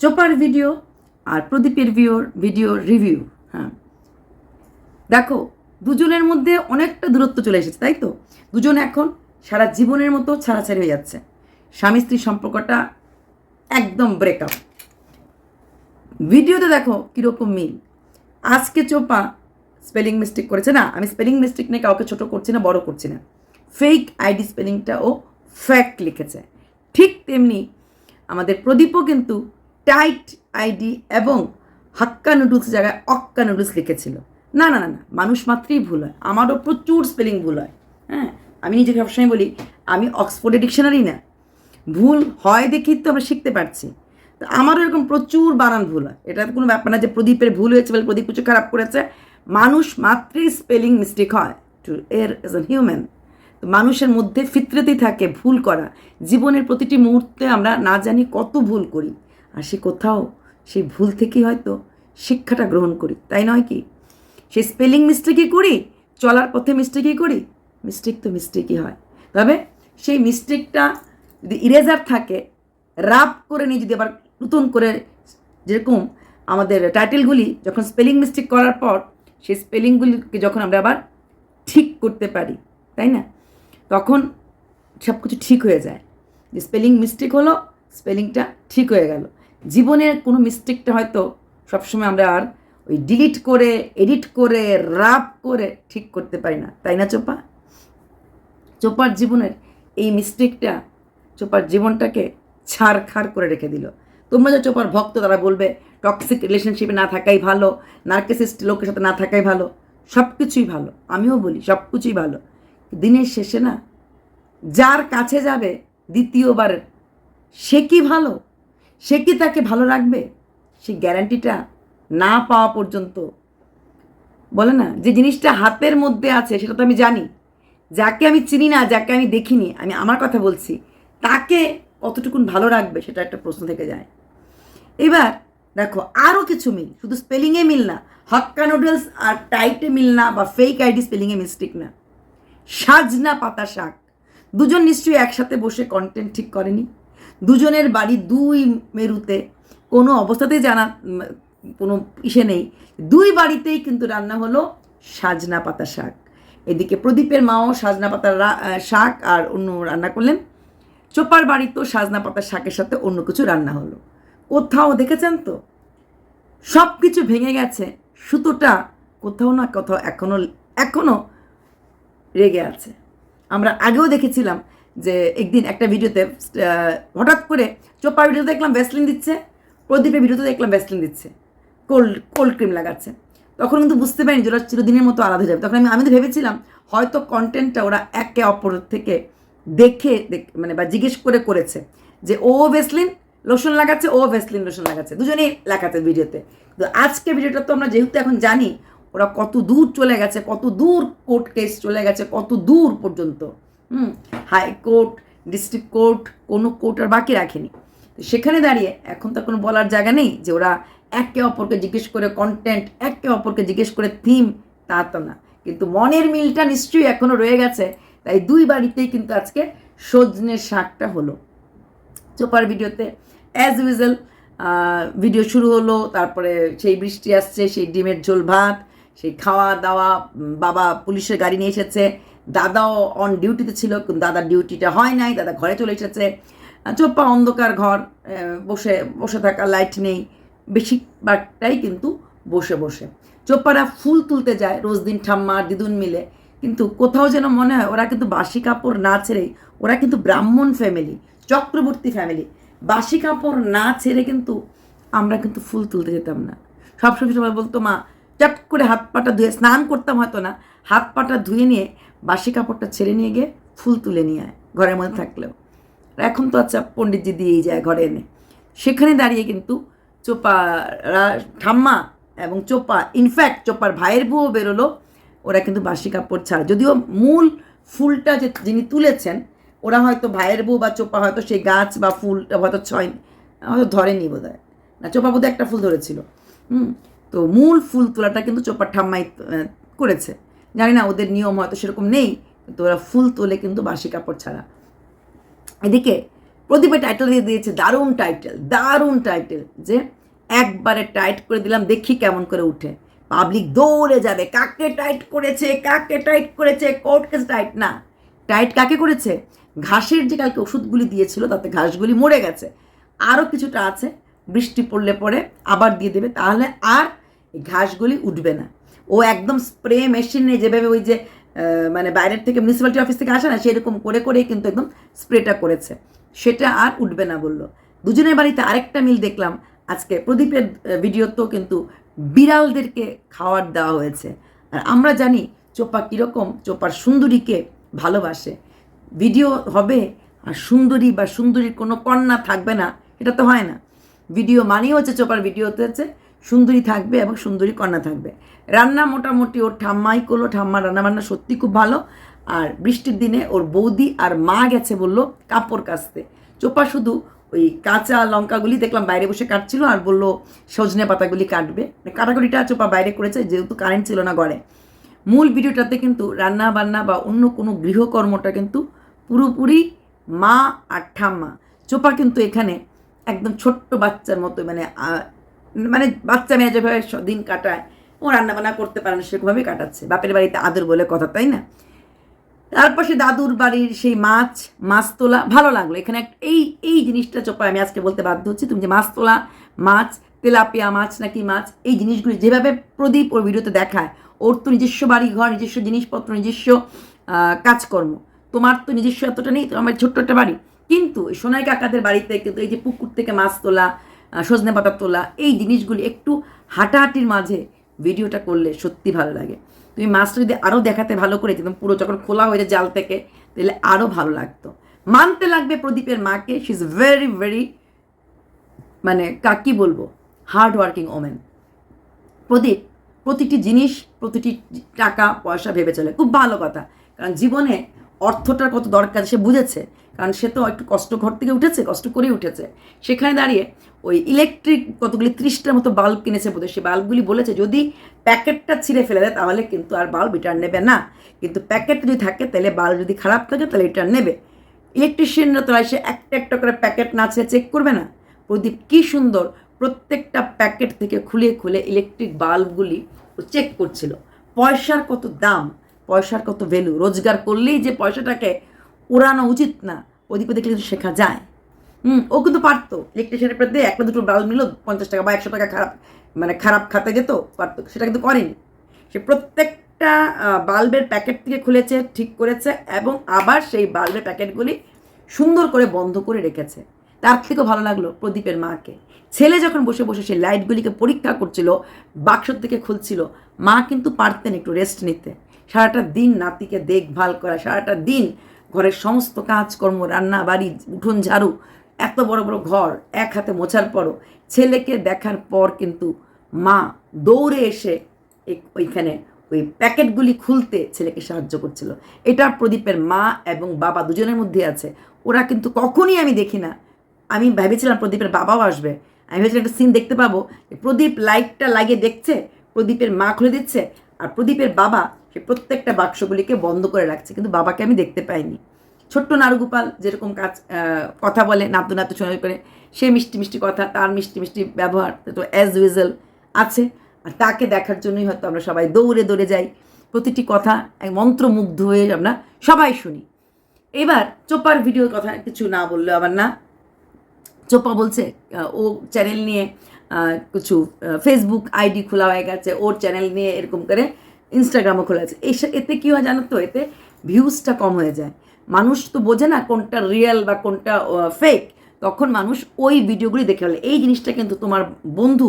চোপার video আর প্রদীপের ভিডিওর video review হ্যাঁ। দেখো, দুজনের মধ্যে অনেকটা দূরত্ব চলে এসেছে, তাই তো? দুজন এখন সারা জীবনের মতো ছাড়াছাড়ি হয়ে যাচ্ছে। স্বামী স্ত্রীর সম্পর্কটা একদম ব্রেকআপ ভিডিওতে দেখো কীরকম মিল। আজকে চোপা স্পেলিং মিস্টেক করেছে না? আমি স্পেলিং মিস্টেক নিয়ে কাউকে ছোটো করছি না, বড় করছি না। ফেক আইডি স্পেলিংটা ও ফ্যাক্ট লিখেছে। ঠিক তেমনি আমাদের প্রদীপও কিন্তু টাইট আইডি এবং হাক্কা নুডলস জায়গায় অক্কা নুডলস লিখেছিল। না না না না, মানুষ মাত্রই ভুল হয়। আমারও প্রচুর স্পেলিং ভুল হয়। হ্যাঁ আমি নিজেকে সবসময় বলি, আমি অক্সফোর্ডের ডিকশনারি না। ভুল হয় দেখেই তো আমরা শিখতে পারছি। তো আমারও এরকম প্রচুর বানান ভুল হয়। এটা কোনো ব্যাপার না যে প্রদীপের ভুল হয়েছে বলে প্রদীপ কিছু খারাপ করেছে। মানুষ মাত্রই স্পেলিং মিস্টেক হয়। To err is a human তো মানুষের মধ্যে ফিতরেতেই থাকে ভুল করা। জীবনের প্রতিটি মুহূর্তে আমরা না জানি কত ভুল করি। আর সে কোথাও সেই ভুল থেকেই হয়তো শিক্ষাটা গ্রহণ করি। তাই নয় কি? সেই স্পেলিং মিস্টেকই করি, চলার পথে মিস্টেকই করি মিস্টেক তো মিস্টেকই হয়। তবে সেই মিস্টেকটা যদি ইরেজার থাকে রাপ করে নিয়ে যদি আবার নতুন করে যেরকম আমাদের টাইটেলগুলি যখন স্পেলিং মিস্টেক করার পর, সেই স্পেলিংগুলিকে যখন আমরা আবার ঠিক করতে পারি, তাই না? তখন সব কিছু ঠিক হয়ে যায়। যে স্পেলিং মিস্টেক হলো স্পেলিংটা ঠিক হয়ে গেল। জীবনের কোনো মিস্টেকটা হয়তো সবসময় আমরা আর ওই ডিলিট করে এডিট করে রাপ করে ঠিক করতে পারি না। তাই না, চোপা? চোপার জীবনের এই মিস্টেকটা চোপার জীবনটাকে ছাড়খাড় করে রেখে দিল। তোমরা যে চোপার ভক্ত, তারা বলবে টক্সিক রিলেশনশিপে না থাকাই ভালো নার্কেসিস্ট লোকের সাথে না থাকাই ভালো সব কিছুই ভালো। আমিও বলি সব কিছুই ভালো। দিনের শেষে না, যার কাছে যাবে দ্বিতীয়বার, সে কি ভালো? সে কি তাকে ভালো রাখবে? সেই গ্যারান্টিটা না পাওয়া পর্যন্ত। বলে না, যে জিনিসটা হাতের মধ্যে আছে, সেটা তো আমি জানি। যাকে আমি চিনি না, যাকে আমি দেখিনি, আমি আমার কথা বলছি, তাকে কতটুকুন ভালো রাখবে, সেটা একটা প্রশ্ন থেকে যায়। এবার দেখো আরও কিছু মিল, শুধু স্পেলিংয়ে মিল না, হক্কা নুডলস আর টাইটে মিল না, বা ফেক আইডি স্পেলিংয়ে মিস্টেক না। সাজনা পাতা শাক, দুজন নিশ্চয়ই একসাথে বসে কন্টেন্ট ঠিক করেনি। দুজনের বাড়ি দুই মেরুতে। কোনো অবস্থাতেই জানা কোনো ইসে নেই। দুই বাড়িতেই কিন্তু রান্না হলো সাজনা পাতা শাক। এদিকে প্রদীপের মাও সাজনা পাতার শাক আর অন্য রান্না করলেন। চোপার বাড়িতেও সাজনা পাতার শাকের সাথে অন্য কিছু রান্না হলো। কোথাও দেখেছেন তো? সব কিছু ভেঙে গেছে। সুতোটা কোথাও না কোথাও এখনও এখনও রেগে আছে। আমরা আগেও দেখেছিলাম যে একদিন একটা ভিডিওতে হঠাৎ করে চোপার ভিডিওতে দেখলাম ভ্যাসলিন দিচ্ছে, প্রদীপের ভিডিওতে দেখলাম ভ্যাসলিন দিচ্ছে কোল্ড কোল্ড ক্রিম লাগাচ্ছে। তখন কিন্তু বুঝতে পারিনি যে ওরা চিরদিনের মতো আলাদা যাবে। তখন আমি আমি তো ভেবেছিলাম, হয়তো কন্টেন্টটা ওরা একে অপরের থেকে দেখে মানে বা জিজ্ঞেস করে করেছে যে, ও ভেসলিন লোশন লাগাচ্ছে, ও ভেসলিন লোশন লাগাচ্ছে। দুজনেই লাগাচ্ছে ভিডিওতে। কিন্তু আজকে ভিডিওটা তো আমরা যেহেতু এখন জানি, ওরা কত দূর চলে গেছে, কত দূর কোর্ট কেস চলে গেছে, কত দূর পর্যন্ত। হুম হাইকোর্ট ডিস্ট্রিক্ট কোর্ট কোনো কোর্ট আর বাকি রাখেনি। তো সেখানে দাঁড়িয়ে এখন তো কোনো বলার জায়গা নেই যে ওরা একে অপরকে জিজ্ঞেস করে কন্টেন্ট একে অপরকে জিজ্ঞেস করে থিম তা তো না। কিন্তু মনের মিলটা নিশ্চয়ই এখনও রয়ে গেছে, তাই দুই বাড়িতেই কিন্তু আজকে সজনের শাকটা হলো। চোপার ভিডিওতে অ্যাজ ইউজুয়াল ভিডিও শুরু হলো, তারপরে সেই বৃষ্টি আসছে, সেই ডিমের ঝোল ভাত, সেই খাওয়া দাওয়া বাবা পুলিশের গাড়ি নিয়ে এসেছে দাদাও অন ডিউটিতে ছিল, কিন্তু দাদার ডিউটিটা হয় নাই, দাদা ঘরে চলে এসেছে। চোপ্পা অন্ধকার ঘর বসে বসে থাকা লাইট নেই, বেশিরভাগটাই কিন্তু বসে বসে। চোপ্পারা ফুল তুলতে যায় রোজ দিন ঠাম্মা, দিদুন মিলে। কিন্তু কোথাও যেন মনে হয় ওরা কিন্তু বাসি কাপড় না ছেড়েই ওরা কিন্তু ব্রাহ্মণ ফ্যামিলি চক্রবর্তী ফ্যামিলি বাসি কাপড় না ছেড়ে কিন্তু আমরা কিন্তু ফুল তুলতে যেতাম না। সবসময় সবাই বলতো, মা, চট করে হাত পাটা ধুয়ে স্নান করতাম হয়তো না। হাত পাটা ধুয়ে নিয়ে বাসি কাপড়টা ছেড়ে নিয়ে গিয়ে ফুল তুলে নিয়ে আয়, ঘরের মধ্যে থাকলেও। এখন তো আচ্ছা পণ্ডিতজি দিয়েই যায় ঘরে এনে। সেখানে দাঁড়িয়ে কিন্তু চোপারা ঠাম্মা এবং চোপা ইনফ্যাক্ট চোপার ভাইয়ের বউও বেরোলো, ওরা কিন্তু বাসি কাপড় ছাড়া। যদিও মূল ফুলটা যে যিনি তুলেছেন, ওরা হয়তো ভাইয়ের বউ বা চোপা হয়তো সেই গাছ বা ফুলটা হয়তো ছয়, হয়তো ধরেনি বোধ হয় না, চোপা বোধহয় একটা ফুল ধরেছিল। হুম, তো মূল ফুল তোলাটা কিন্তু চোপার ঠাম্মাই করেছে। জানি না ওদের নিয়ম হয়তো সেরকম নেই, কিন্তু ওরা ফুল তোলে কিন্তু বাসি কাপড় ছাড়া। এদিকে প্রদীপের টাইটেল দিয়ে দিয়েছে দারুণ টাইটেল দারুণ টাইটেল যে একবারে টাইট করে দিলাম, দেখি কেমন করে উঠে। পাবলিক দৌড়ে যাবে, কাকে টাইট করেছে, কাকে টাইট করেছে কোর্ট কেস টাইট না। টাইট কাকে করেছে? ঘাসের যে কালকে ওষুধগুলি দিয়েছিল, তাতে ঘাসগুলি মরে গেছে। আরও কিছুটা আছে, বৃষ্টি পড়লে পরে আবার দিয়ে দেবে, তাহলে আর ঘাসগুলি উঠবে না। ও একদম স্প্রে মেশিনে যেভাবে ওই যে মানে বাইরের থেকে মিউনিসিপ্যালিটি অফিস থেকে আসে না, সেরকম করে করে কিন্তু একদম স্প্রেটা করেছে। সেটা আর উঠবে না বলল। দুজনের বাড়িতে আরেকটা মিল দেখলাম। আজকে প্রদীপের ভিডিওতেও কিন্তু বিড়ালদেরকে খাওয়ার দেওয়া হয়েছে। আর আমরা জানি চোপা কীরকম, চোপার সুন্দরীকে ভালোবাসে। ভিডিও হবে আর সুন্দরী বা সুন্দরীর কোনো কন্যা থাকবে না, এটা তো হয় না। ভিডিও মানেই হচ্ছে চোপার ভিডিওতে হচ্ছে সুন্দরী থাকবে এবং সুন্দরী কন্যা থাকবে। রান্না মোটামুটি ওর ঠাম্মাই করল, ঠাম্মা রান্না বান্না সত্যি খুব ভালো। আর বৃষ্টির দিনে ওর বৌদি আর মা গেছে বলল কাপড় কাচতে। চোপা শুধু ওই কাঁচা লঙ্কাগুলি দেখলাম বাইরে বসে কাটছিল আর বলল সজনে পাতাগুলি কাটবে। মানে কাটাকুটিটা চোপা বাইরে করেছে, যেহেতু কারেন্ট ছিল না ঘরে। মূল ভিডিওটাতে কিন্তু রান্না বান্না বা অন্য কোনো গৃহকর্মটা কিন্তু পুরোপুরি মা আর ঠাম্মা। চোপা কিন্তু এখানে একদম ছোট্ট বাচ্চার মতো মানে মানে বাচ্চা মেয়ে যেভাবে দিন কাটায়, ও রান্না বান্না করতে পারে না সেরকমভাবেই কাটাচ্ছে। বাপের বাড়িতে আদর বলে কথা, তাই না? তারপর সে দাদুর বাড়ির সেই মাছ মাছ তোলা, ভালো লাগল। এখানে এই এই জিনিসটা চোপা, আমি আজকে বলতে বাধ্য হচ্ছি, তুমি যে মাছ তোলা, মাছ, তেলাপিয়া মাছ নাকি মাছ, এই জিনিসগুলি যেভাবে প্রদীপ ওর ভিডিওতে দেখায়, ওর তো নিজস্ব বাড়ি ঘর নিজস্ব জিনিসপত্র, নিজস্ব কাজকর্ম। তোমার তো নিজস্ব এতটা নেই তো আমার ছোট্ট একটা বাড়ি। কিন্তু সোনাই কাকাদের বাড়িতে কিন্তু এই যে পুকুর থেকে মাছ তোলা সজনে পাতা তোলা, এই জিনিসগুলি একটু হাঁটাহাঁটির মাঝে ভিডিওটা করলে সত্যি ভালো লাগে। তুমি মাছটা যদি আরও দেখাতে ভালো করে যেতাম পুরো যখন খোলা হয়ে যায় জাল থেকে, তাহলে আরও ভালো লাগতো। মানতে লাগবে প্রদীপের মাকে শি ইজ ভেরি ভেরি মানে কাকি বলব হার্ড ওয়ার্কিং ওমেন প্রদীপ, প্রতিটি জিনিস, প্রতিটি টাকা, পয়সা ভেবে চলে। খুব ভালো কথা। কারণ জীবনে অর্থটার কত দরকার সে বুঝেছে। কারণ সে তো একটু কষ্ট ঘর থেকে উঠেছে, কষ্ট করেই উঠেছে। সেখানে দাঁড়িয়ে ওই ইলেকট্রিক কতগুলি ত্রিশটার মতো বাল্ব কিনেছে বোধহয়। সে বাল্বগুলি বলেছে, যদি প্যাকেটটা ছিঁড়ে ফেলে দেয়, তাহলে কিন্তু আর বাল্ব রিটার্ন নেবে না। কিন্তু প্যাকেট যদি থাকে, তাহলে বাল্ব যদি খারাপ থাকে, তাহলে রিটার্ন নেবে। ইলেকট্রিশিয়ানরা তো এসে একটা একটা করে প্যাকেট না ছেড়ে চেক করবে না। প্রদীপ কি সুন্দর প্রত্যেকটা প্যাকেট থেকে খুলে খুলে ইলেকট্রিক বাল্বগুলি ও চেক করছিল। পয়সার কত দাম? পয়সার কত ভ্যালু রোজগার করলেই যে পয়সাটাকে উড়ানো উচিত না প্রদীপে দেখলে কিন্তু শেখা যায়। হুম, ও কিন্তু পারতো। ইলেকট্রিশিয়ানের প্রতি একটা দুটো বাল্ব নিল, পঞ্চাশ টাকা বা একশো টাকা খারাপ মানে খারাপ খাতে যেত, পারতো, সেটা কিন্তু করেনি। সে প্রত্যেকটা বাল্বের প্যাকেট থেকে খুলেছে, ঠিক করেছে, এবং আবার সেই বাল্বের প্যাকেটগুলি সুন্দর করে বন্ধ করে রেখেছে। তার থেকেও ভালো লাগল প্রদীপের মাকে। ছেলে যখন বসে বসে সেই লাইটগুলিকে পরীক্ষা করছিল, বাক্স থেকে খুলছিল, মা কিন্তু পারতেন একটু রেস্ট নিতে। সারাটা দিন নাতিকে দেখভাল করা, সারাটা দিন ঘরের সমস্ত কাজকর্ম, রান্না, বাড়ি, উঠোন, ঝাড়ু, এত বড় বড় ঘর, এক হাতে মোছার পরও ছেলেকে দেখার পর কিন্তু মা দৌড়ে এসে ওইখানে ওই প্যাকেটগুলি খুলতে ছেলেকে সাহায্য করছিল। এটা প্রদীপের মা এবং বাবা দুজনের মধ্যে আছে। ওরা কিন্তু কখনই আমি দেখি না। আমি ভেবেছিলাম প্রদীপের বাবাও আসবে। আমি ভেবেছিলাম একটা সিন দেখতে পাবো। প্রদীপ লাইটটা লাগিয়ে দেখছে, প্রদীপের মা খুলে দিচ্ছে আর প্রদীপের বাবা সে প্রত্যেকটা বাক্সগুলিকে বন্ধ করে রাখছে, কিন্তু বাবাকে আমি দেখতে পাইনি। ছোট্ট নারুগোপাল যেরকম কাজ কথা বলে নাতু নাতু শোনা করে, সে মিষ্টি মিষ্টি কথা, তার মিষ্টি মিষ্টি ব্যবহার, তো অ্যাজ ইউজুয়াল আছে। আর তাকে দেখার জন্যই হয়তো আমরা সবাই দৌড়ে দৌড়ে যাই। প্রতিটি কথা মন্ত্রমুগ্ধ হয়ে আমরা সবাই শুনি। এবার চোপার ভিডিওর কথা কিছু না বললে আবার না। চোপা বলছে ও চ্যানেল নিয়ে কিছু ফেসবুক আইডি খোলা হয়ে গেছে, ওর চ্যানেল নিয়ে এরকম করে ইনস্টাগ্রামও খোলা আছে। এই এতে কী হয় জানো তো? এতে ভিউজটা কম হয়ে যায়। মানুষ তো বোঝে না কোনটা রিয়েল বা কোনটা ফেক তখন মানুষ ওই ভিডিওগুলি দেখে ফেলে। এই জিনিসটা কিন্তু তোমার বন্ধু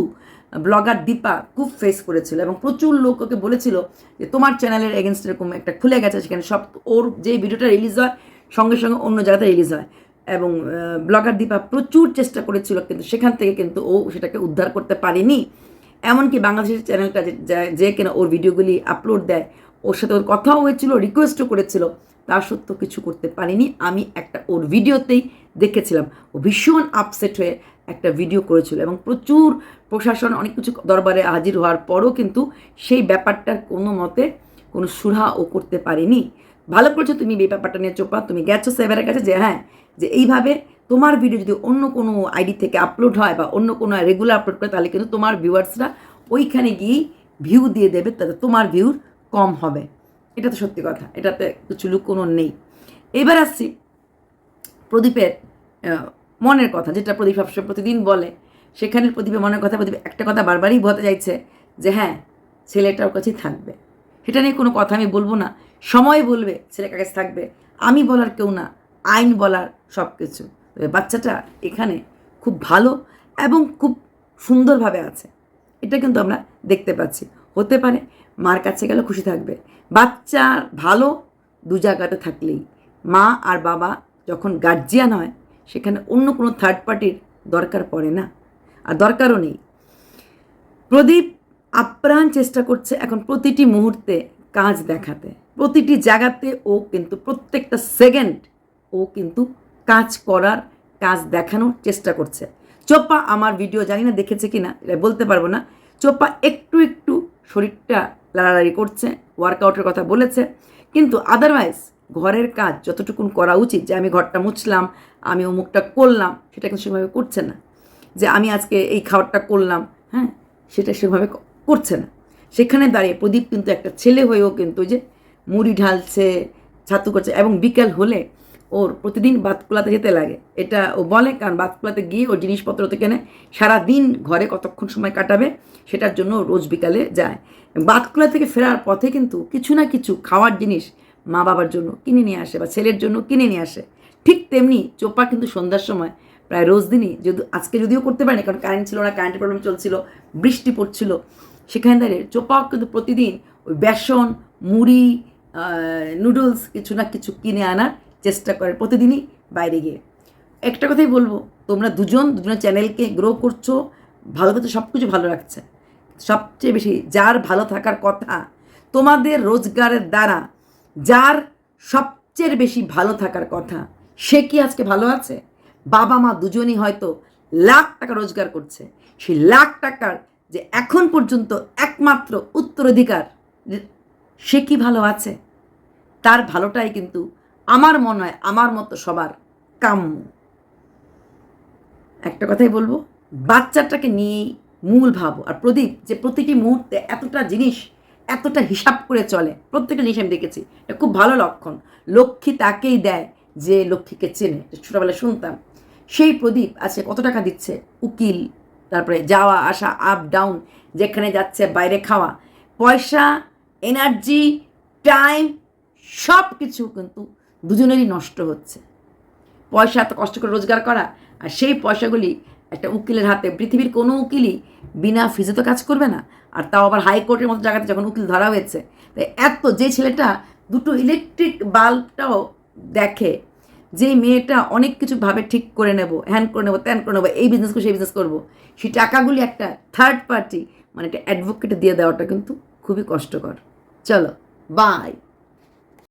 ব্লগার দীপা খুব ফেস করেছিল এবং প্রচুর লোক ওকে বলেছিল যে তোমার চ্যানেলের এগেনস্ট এরকম একটা খুলে গেছে, সেখানে সব ওর যে ভিডিওটা রিলিজ হয়, সঙ্গে সঙ্গে অন্য জায়গাতে রিলিজ হয়। এবং ব্লগার দীপা প্রচুর চেষ্টা করেছিল কিন্তু সেখান থেকে কিন্তু ও সেটাকে উদ্ধার করতে পারেনি। এমনকি বাংলাদেশের চ্যানেলটা যে- কিনা ওর ভিডিওগুলি আপলোড দেয়, ওর সাথে ওর কথাও হয়েছিল রিকোয়েস্টও করেছিল তা সত্ত্বেও কিছু করতে পারিনি। আমি একটা ওর ভিডিওতেই দেখেছিলাম। ও ভীষণ আপসেট হয়ে একটা ভিডিও করেছিল এবং প্রচুর প্রশাসন, অনেক কিছু দরবারে হাজির হওয়ার পরও কিন্তু সেই ব্যাপারটার কোনো মতে কোনো সুরাহা ও করতে পারেনি। ভালো করেছ তুমি এই ব্যাপারটা নিয়ে, চোপা। তুমি গেছো সেভারের কাছে যে হ্যাঁ যে এইভাবে তোমার ভিডিও যদি অন্য কোনো আইডি থেকে আপলোড হয় বা অন্য কোনো রেগুলার আপলোড করে, তাহলে কিন্তু তোমার ভিউয়ার্সরা ওইখানে গিয়েই ভিউ দিয়ে দেবে, তাতে তোমার ভিউর কম হবে। এটা তো সত্যি কথা, এটাতে কিছু লুকোনো নেই। এবার আসছি প্রদীপের মনের কথা, যেটা প্রদীপ সবসময় প্রতিদিন বলে। সেখানে প্রদীপের মনের কথা, প্রদীপ একটা কথা বারবারই বলতে চাইছে যে হ্যাঁ ছেলেটা ওর কাছেই থাকবে। সেটা নিয়ে কোনো কথা আমি বলব না। সময় বলবে ছেলে কাছে থাকবে। আমি বলার কেউ না। আইন বলার সব কিছু তবে বাচ্চাটা এখানে খুব ভালো এবং খুব সুন্দরভাবে আছে। এটা কিন্তু আমরা দেখতে পাচ্ছি। হতে পারে মার কাছে গেলে খুশি থাকবে। বাচ্চা ভালো দু জায়গাতে থাকলেই। মা আর বাবা যখন গার্জিয়ান হয়, সেখানে অন্য কোনো থার্ড পার্টির দরকার পড়ে না। আর দরকারও নেই। প্রদীপ আপ্রাণ চেষ্টা করছে এখন প্রতিটি মুহূর্তে কাজ দেখাতে। প্রতিটি জায়গাতে ও কিন্তু প্রত্যেকটা সেকেন্ড ও কিন্তু কাজ করার, কাজ দেখানোর চেষ্টা করছে। চোপা আমার ভিডিও জানি না দেখেছে কি না এটা বলতে পারব না। চোপা একটু একটু শরীরটা লাড়ালাড়ি করছে ওয়ার্কআউটের কথা বলেছে। কিন্তু আদারওয়াইজ ঘরের কাজ যতটুকুন করা উচিত, যে আমি ঘরটা মুছলাম, আমি অমুকটা করলাম, সেটা কিন্তু সেভাবে করছে না। যে আমি আজকে এই খাবারটা করলাম হ্যাঁ সেটা সেভাবে করছে না। সেখানে দাঁড়িয়ে প্রদীপ কিন্তু একটা ছেলে হয়েও কিন্তু যে মুড়ি ঢালছে, ছাতু করছে, এবং বিকেল হলে ওর প্রতিদিন বাতকুলাতে যেতে লাগে। এটা ও বলে, কারণ বাতকুলাতে গিয়ে ওর জিনিসপত্র তো কেনে, সারাদিন ঘরে কতক্ষণ সময় কাটাবে, সেটার জন্য রোজ বিকালে যায়। বাতকুলা থেকে ফেরার পথে কিন্তু কিছু না কিছু খাওয়ার জিনিস মা বাবার জন্য কিনে নিয়ে আসে বা ছেলের জন্য কিনে নিয়ে আসে। ঠিক তেমনি চোপা কিন্তু সন্ধ্যার সময়, প্রায় রোজ দিনই যদি আজকে যদিও করতে পারেনি, কারণ কারেন্ট ছিল না কারেন্টের প্রবলেম চলছিল, বৃষ্টি পড়ছিল, সেখানে দাঁড়িয়ে চোপাও কিন্তু প্রতিদিন ওই বেসন, মুড়ি নুডলস কিছু না কিছু কিনে আনার চেষ্টা করে প্রতিদিনই বাইরে গিয়ে। একটা কথাই বলব, তোমরা দুজন দুজনের চ্যানেলকে গ্রো করছ, ভালো তো সব কিছু ভালো রাখছে। সবচেয়ে বেশি যার ভালো থাকার কথা, তোমাদের রোজগারের দ্বারা যার সবচেয়ে বেশি ভালো থাকার কথা, সে কি আজকে ভালো আছে? বাবা মা দুজনই হয়তো লাখ টাকা রোজগার করছে। সেই লাখ টাকার যে এখন পর্যন্ত একমাত্র উত্তরাধিকার, সে কি ভালো আছে? তার ভালোটাই কিন্তু আমার মনে হয়, আমার মতো সবার কাম্য। একটা কথাই বলব, বাচ্চাটাকে নিয়েই মূল ভাবো আর প্রদীপ যে প্রতিটি মুহূর্তে এতটা জিনিস, এতটা হিসাব করে চলে, প্রত্যেকটা জিনিস আমি দেখেছি, এটা খুব ভালো লক্ষণ। লক্ষ্মী তাকেই দেয় যে লক্ষ্মীকে চেনে ছোটোবেলায় শুনতাম, সেই প্রদীপ আজকে কত টাকা দিচ্ছে? উকিল, তারপরে যাওয়া, আসা আপ ডাউন যেখানে যাচ্ছে, বাইরে খাওয়া, পয়সা এনার্জি টাইম সব কিছু কিন্তু দুজনেরই নষ্ট হচ্ছে। পয়সা এত কষ্ট করে রোজগার করা আর সেই পয়সাগুলি একটা উকিলের হাতে, পৃথিবীর কোনো উকিলই বিনা ফিজে তো কাজ করবে না। আর তাও আবার হাইকোর্টের মতো জায়গাতে যখন উকিল ধরা হয়েছে তাই এত যে ছেলেটা দুটো ইলেকট্রিক বাল্বটাও দেখে যে মেয়েটা অনেক কিছু ভাবে ঠিক করে নেব হ্যান করে নেব, ত্যান করে নেব, এই বিজনেস করব, সেই বিজনেস করব, সেই টাকাগুলি একটা থার্ড পার্টি মানে একটা অ্যাডভোকেট দিয়ে দেওয়াটা কিন্তু খুবই কষ্টকর। চলো বাই